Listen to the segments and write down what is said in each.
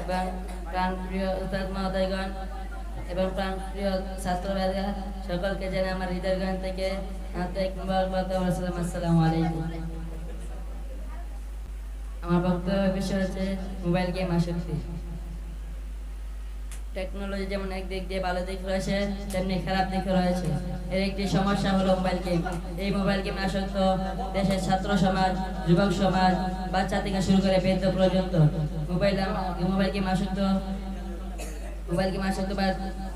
এবং প্রাণপ্রিয় উস্তাদ মহোদয়গণ এবং প্রাণপ্রিয় ছাত্ররা সকলকে জানাই আমার হৃদয়গণ থেকে আমার বক্তব্য বিষয় হচ্ছে মোবাইল গেম আসক্তি। টেকনোলজি যেমন এক দিক দিয়ে ভালো দিক রয়েছে, তেমনি খারাপ দিক রয়েছে। এর একটি সমস্যা হলো মোবাইল গেম এই মোবাইল গেম আসক্ত দেশের ছাত্র সমাজ, যুবক সমাজ, বাচ্চা থেকে শুরু করে বৃদ্ধ পর্যন্ত। মোবাইল মোবাইল গেম আসক্ত মোবাইল গেম আসক্ত বা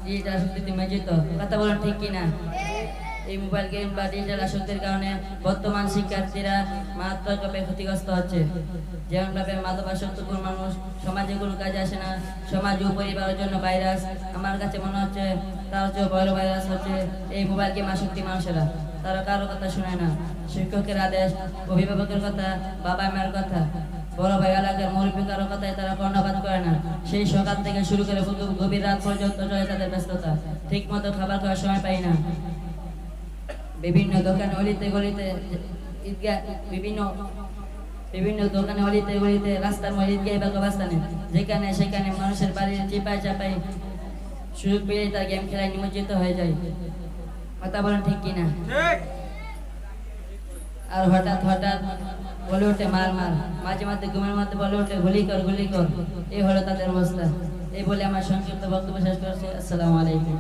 ডিজিটাল আসক্তি মেজিত কথা বলুন ঠিক কিনা? এই মোবাইল গেম বা ডিজিটাল আসক্তির কারণে বর্তমান শিক্ষার্থীরা মারাত্মকভাবে ক্ষতিগ্রস্ত হচ্ছে। যেমনভাবে মাদকাসক্তপুর মানুষ, সমাজে কোনো কাজে আসে না, সমাজ ও পরিবারের জন্য ভাইরাস আমার কাছে মনে হচ্ছে তার চেয়ে বড় ভাইরাস হচ্ছে এই মোবাইল গেম আসক্তি মানুষেরা। তারা কারও কথা শুনে না, শিক্ষকের আদেশ, অভিভাবকের কথা, বাবা মায়ের কথা। বড় ভাই এলাকার মুরব্বী কথায় তারা কর্ণপাত করে না। সেই সকাল থেকে শুরু করে গভীর- গভীর রাত পর্যন্ত চলে তাদের ব্যস্ততা। ঠিক মতো খাবার খাওয়ার সময় পাই না। বিভিন্ন দোকানে অলিতে গলিতে ঈদগাহ বিভিন্ন বিভিন্ন দোকানে অলিতে গলিতে রাস্তার মধ্যে ঈদগাহ বা কবরস্থানে যেখানে সেখানে মানুষের বাড়ির চিপাই চাপাই সুযোগ পেয়ে তার গেম খেলায় নিমজ্জিত হয়ে যায়। কথা বলেন ঠিক কিনা? আর হঠাৎ হঠাৎ বলে ওঠে মার মার মাঝে মাঝে ঘুমের মধ্যে বলে ওঠে গুলি কর গুলি কর এই হলো তাদের অবস্থা। এই বলে আমার সংক্ষিপ্ত বক্তব্য শেষ করছি। আসসালামু আলাইকুম।